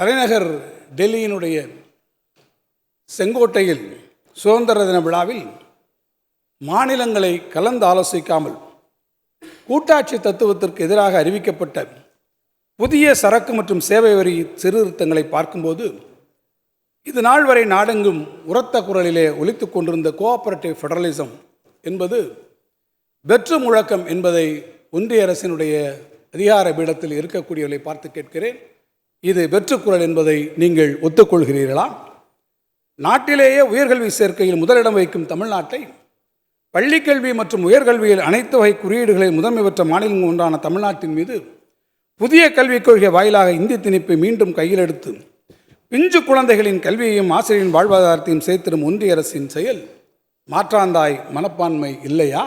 தலைநகர் டெல்லியினுடைய செங்கோட்டையில் சுதந்திர தின விழாவில் மாநிலங்களை கலந்து ஆலோசிக்காமல் கூட்டாட்சி தத்துவத்திற்கு எதிராக அறிவிக்கப்பட்ட புதிய சரக்கு மற்றும் சேவை வரி சீர்திருத்தங்களை பார்க்கும்போது இது நாள் வரை நாடெங்கும் உரத்த குரலிலே ஒலித்துக் கொண்டிருந்த கோஆபரேட்டிவ் ஃபெடரலிசம் என்பது வெற்று முழக்கம் என்பதை ஒன்றிய அரசினுடைய அதிகார பீடத்தில் இருக்கக்கூடியவர்களை பார்த்து கேட்கிறேன். இது வெற்றுக்குரல் என்பதை நீங்கள் ஒத்துக்கொள்கிறீர்களா? நாட்டிலேயே உயர்கல்வி சேர்க்கையில் முதலிடம் வைக்கும் தமிழ்நாட்டை பள்ளிக்கல்வி மற்றும் உயர்கல்வியில் அனைத்து வகை குறியீடுகளில் முதன்மை பெற்ற மாநிலம் ஒன்றான தமிழ்நாட்டின் மீது புதிய கல்விக் கொள்கை வாயிலாக இந்தி திணிப்பை மீண்டும் கையில் எடுத்து பிஞ்சு குழந்தைகளின் கல்வியையும் ஆசிரியரின் வாழ்வாதாரத்தையும் சேர்த்திடும் ஒன்றிய அரசின் செயல் மாற்றாந்தாய் மனப்பான்மை இல்லையா?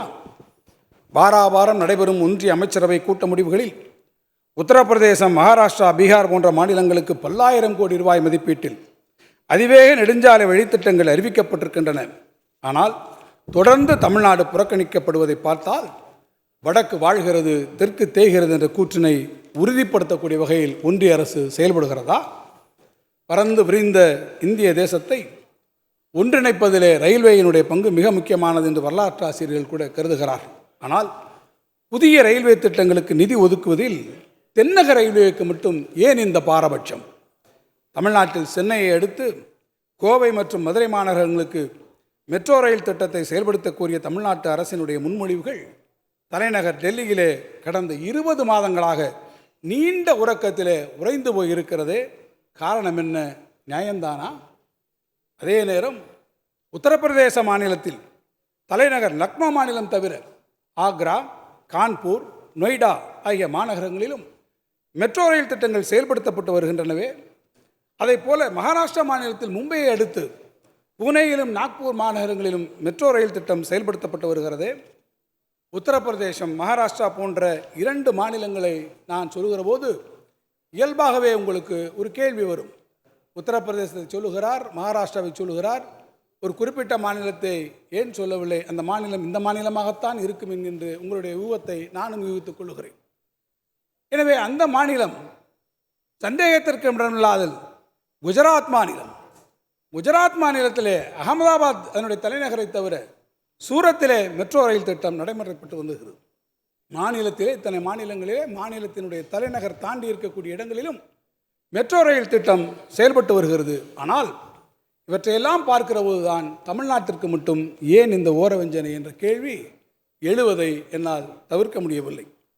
வாராவாரம் நடைபெறும் ஒன்றிய அமைச்சரவை கூட்ட முடிவுகளில் உத்தரப்பிரதேசம் மகாராஷ்டிரா பீகார் போன்ற மாநிலங்களுக்கு பல்லாயிரம் கோடி ரூபாய் மதிப்பீட்டில் அதிவேக நெடுஞ்சாலை வழித்திட்டங்கள் அறிவிக்கப்பட்டிருக்கின்றன. ஆனால் தொடர்ந்து தமிழ்நாடு புறக்கணிக்கப்படுவதை பார்த்தால் வடக்கு வாழ்கிறது தெற்கு தேய்கிறது என்ற கூற்றினை உறுதிப்படுத்தக்கூடிய வகையில் ஒன்றிய அரசு செயல்படுகிறதா? பறந்து விரிந்த இந்திய தேசத்தை ஒன்றிணைப்பதிலே ரயில்வேயினுடைய பங்கு மிக முக்கியமானது என்று வரலாற்று ஆசிரியர்கள் கூட கருதுகிறார் ஆனால் புதிய ரயில்வே திட்டங்களுக்கு நிதி ஒதுக்குவதில் தென்னக ரயில்வேக்கு மட்டும் ஏன் இந்த பாரபட்சம்? தமிழ்நாட்டில் சென்னையை அடுத்து கோவை மற்றும் மதுரை மாநகரங்களுக்கு மெட்ரோ ரயில் திட்டத்தை செயல்படுத்த கோரிய தமிழ்நாட்டு அரசினுடைய முன்மொழிவுகள் தலைநகர் டெல்லியிலே கடந்த இருபது மாதங்களாக நீண்ட உறக்கத்திலே உறைந்து போய் இருக்கிறதே காரணம் என்ன? நியாயம்தானா? அதே நேரம் உத்தரப்பிரதேச மாநிலத்தில் தலைநகர் லக்னோ மாநிலம் தவிர ஆக்ரா கான்பூர் நொய்டா ஆகிய மாநகரங்களிலும் மெட்ரோ ரயில் திட்டங்கள் செயல்படுத்தப்பட்டு வருகின்றனவே. அதைப் போல மகாராஷ்டிரா மாநிலத்தில் மும்பையை அடுத்து புனேயிலும் நாக்பூர் மாநகரங்களிலும் மெட்ரோ ரயில் திட்டம் செயல்படுத்தப்பட்டு வருகிறதே. உத்தரப்பிரதேசம் மகாராஷ்டிரா போன்ற இரண்டு மாநிலங்களை நான் சொல்லுகிற போது இயல்பாகவே உங்களுக்கு ஒரு கேள்வி வரும். உத்தரப்பிரதேசத்தை சொல்லுகிறார் மகாராஷ்டிராவை சொல்லுகிறார். ஒரு குறிப்பிட்ட மாநிலத்தை ஏன் சொல்லவில்லை? அந்த மாநிலம் இந்த மாநிலமாகத்தான் இருக்கும் என்கின்ற உங்களுடைய ஊகத்தை நானும் யூகித்துக் கொள்கிறேன் எனவே அந்த மாநிலம் சந்தேகத்திற்கு இடமில்லாதல் குஜராத் மாநிலம். குஜராத் மாநிலத்திலே அகமதாபாத் அதனுடைய தலைநகரை தவிர சூரத்திலே மெட்ரோ ரயில் திட்டம் நடைமுறைப்பட்டு வந்துகிறது. மாநிலத்திலே இத்தனை மாநிலங்களிலே மாநிலத்தினுடைய தலைநகர் தாண்டி இருக்கக்கூடிய இடங்களிலும் மெட்ரோ ரயில் திட்டம் செயல்பட்டு வருகிறது. ஆனால் இவற்றையெல்லாம் பார்க்கிற போதுதான் தமிழ்நாட்டிற்கு மட்டும் ஏன் இந்த ஓரவஞ்சனை என்ற கேள்வி எழுவதை என்னால் தவிர்க்க முடியவில்லை.